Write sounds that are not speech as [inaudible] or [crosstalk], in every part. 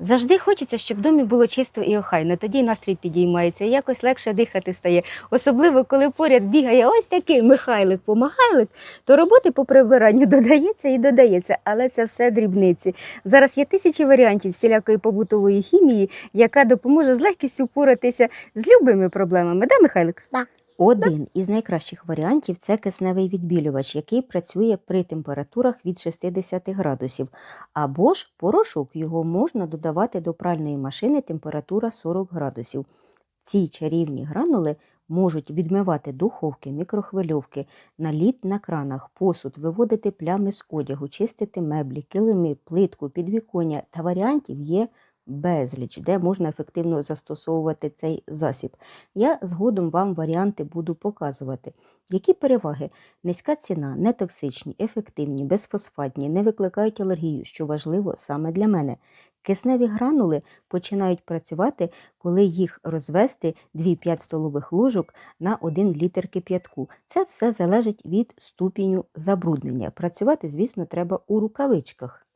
Завжди хочеться, щоб в домі було чисто і охайно. Тоді настрій підіймається, і якось легше дихати стає. Особливо, коли поряд бігає ось такий Михайлик, помагайлик, то роботи по прибиранню [laughs] додається і додається, але це все дрібниці. Зараз є тисячі варіантів всілякої побутової хімії, яка допоможе з легкістю впоратися з любими проблемами. Да, Михайлик? Один із найкращих варіантів це кисневий відбілювач, який працює при температурах від 60 градусів. Або ж порошок його можна додавати до пральної машини температура 40 градусів. Ці чарівні гранули можуть відмивати духовки, мікрохвильовки, наліт на кранах, посуд, виводити плями з одягу, чистити меблі, килими, плитку, підвіконня та варіантів є безліч, де можна ефективно застосовувати цей засіб. Я згодом вам варіанти буду показувати. Які переваги? Низька ціна, нетоксичні, ефективні, безфосфатні, не викликають алергію, що важливо саме для мене. Кисневі гранули починають працювати, коли їх розвести 2-5 столових ложок на 1 літр кип'ятку. Це все залежить від ступеню забруднення. Працювати, звісно, треба у рукавичках.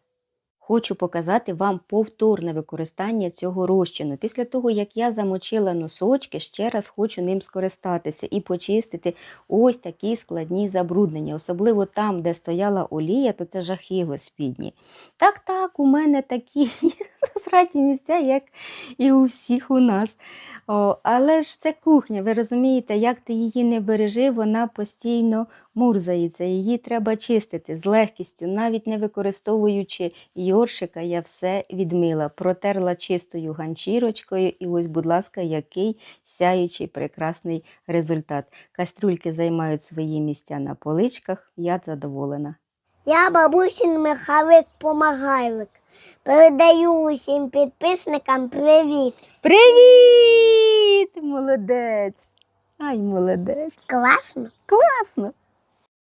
Хочу показати вам повторне використання цього розчину. Після того, як я замочила носочки, ще раз хочу ним скористатися і почистити ось такі складні забруднення, особливо там, де стояла олія, то це жахи господні. Так, так, у мене такі засраті місця, як і у всіх у нас. О, але ж це кухня, ви розумієте, як ти її не бережи, вона постійно мурзається. Її треба чистити з легкістю, навіть не використовуючи йоршика, я все відмила, протерла чистою ганчірочкою, і ось, будь ласка, який сяючий прекрасний результат. Кастрюльки займають свої місця на поличках, я задоволена. Я бабусін Михайлик Помагайлик. Передаю усім підписникам привіт. Привіт! Молодець! Ай, молодець! Класно? Класно!